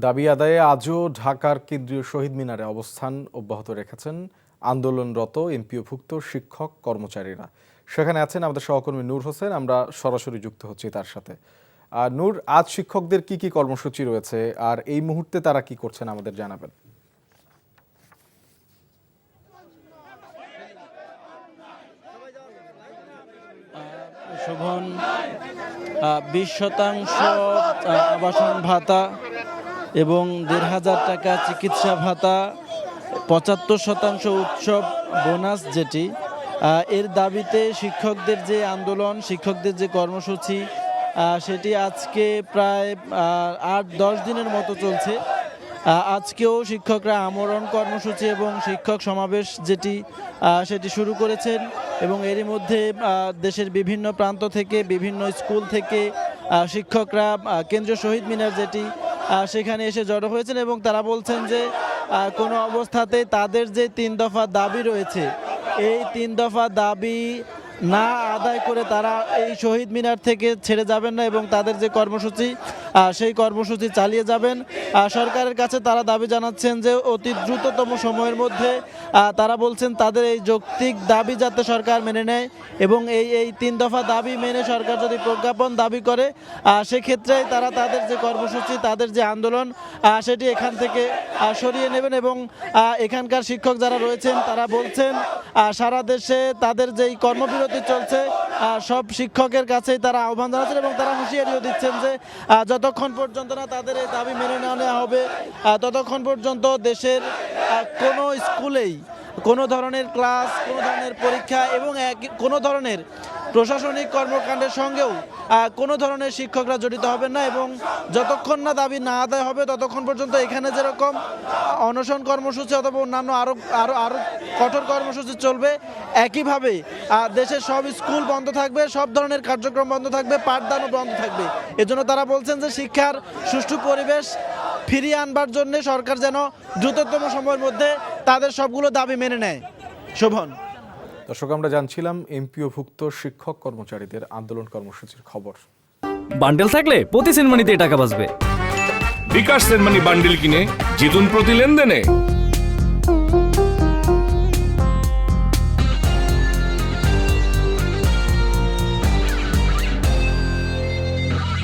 দাবি আদায়ে আজও ঢাকার কেন্দ্রীয় শহীদ মিনারে অবস্থান অব্যাহত রেখেছেন আন্দোলনরত এমপিওভুক্ত শিক্ষক কর্মচারীরা। সেখানে আছেন আমাদের সহকর্মী নূর হোসেন, আমরা সরাসরি যুক্ত হচ্ছি তার সাথে। আর নূর, আজ শিক্ষকদের কি কি কর্মসূচি রয়েছে আর এই মুহূর্তে তারা কি করছেন আমাদের জানাবেন। শোভন বিশ শতাংশ আবাসন ভাতা এবং দেড় হাজার টাকা চিকিৎসা ভাতা, পঁচাত্তর শতাংশ উৎসব বোনাস যেটি এর দাবিতে শিক্ষকদের যে আন্দোলন, শিক্ষকদের যে কর্মসূচি সেটি আজকে প্রায় আট দশ দিনের মতো চলছে। আজকেও শিক্ষকরা আমরণ কর্মসূচি এবং শিক্ষক সমাবেশ যেটি সেটি শুরু করেছেন এবং এরই মধ্যে দেশের বিভিন্ন প্রান্ত থেকে, বিভিন্ন স্কুল থেকে শিক্ষকরা কেন্দ্রীয় শহীদ মিনার যেটি সেখানে এসে জড়ো হয়েছেন এবং তারা বলছেন যে কোনো অবস্থাতেই তাদের যে তিন দফা দাবি রয়েছে, এই তিন দফা দাবি না আদায় করে তারা এই শহীদ মিনার থেকে ছেড়ে যাবেন না এবং তাদের যে কর্মসূচি সেই কর্মসূচি চালিয়ে যাবেন। সরকারের কাছে তারা দাবি জানাচ্ছেন যে অতি দ্রুততম সময়ের মধ্যে তারা বলছেন তাদের এই যৌক্তিক দাবি যাতে সরকার মেনে নেয় এবং এই এই তিন দফা দাবি মেনে সরকার যদি প্রজ্ঞাপন দাবি করে সেক্ষেত্রে তারা তাদের যে কর্মসূচি, তাদের যে আন্দোলন সেটি এখান থেকে সরিয়ে নেবেন এবং এখানকার শিক্ষক যারা রয়েছেন তারা বলছেন সারা দেশে তাদের যেই কর্মবিরতি চলছে। আহ, সব শিক্ষকের কাছেই তারা আহ্বান জানাচ্ছেন এবং তারা হুঁশিয়ারিও দিচ্ছেন যে যতক্ষণ পর্যন্ত না তাদের এই দাবি মেনে নেওয়া হবে ততক্ষণ পর্যন্ত দেশের কোনো স্কুলেই কোনো ধরনের ক্লাস কোনো ধরনের পরীক্ষা এবং এক- কোনো ধরনের প্রশাসনিক কর্মকাণ্ডের সঙ্গেও কোনো ধরনের শিক্ষকরা জড়িত হবেন না এবং যতক্ষণ না দাবি না আদায় হবে ততক্ষণ পর্যন্ত এখানে যেরকম অনশন কর্মসূচি অথবা অন্যান্য আরও আরও আরও কঠোর কর্মসূচি চলবে। একইভাবে দেশের সব স্কুল বন্ধ থাকবে সব ধরনের কার্যক্রম বন্ধ থাকবে পাঠদানও বন্ধ থাকবে। এজন্য তারা বলছেন যে শিক্ষার সুষ্ঠু পরিবেশ ফিরিয়ে আনবার জন্য সরকার যেন দ্রুততম সময়ের মধ্যে তাদের সবগুলো দাবি মেনে নেয়। শোভন। দর্শক আমরা জানছিলাম এমপিওভুক্ত শিক্ষক কর্মচারীদের আন্দোলন কর্মসূচির খবর। বান্ডেল থাকলে প্রতি সেনমানিতে টাকা বাঁচবে। বিকাশ সেনমানি বান্ডিল কিনে জিতুন প্রতি লেনদেনে।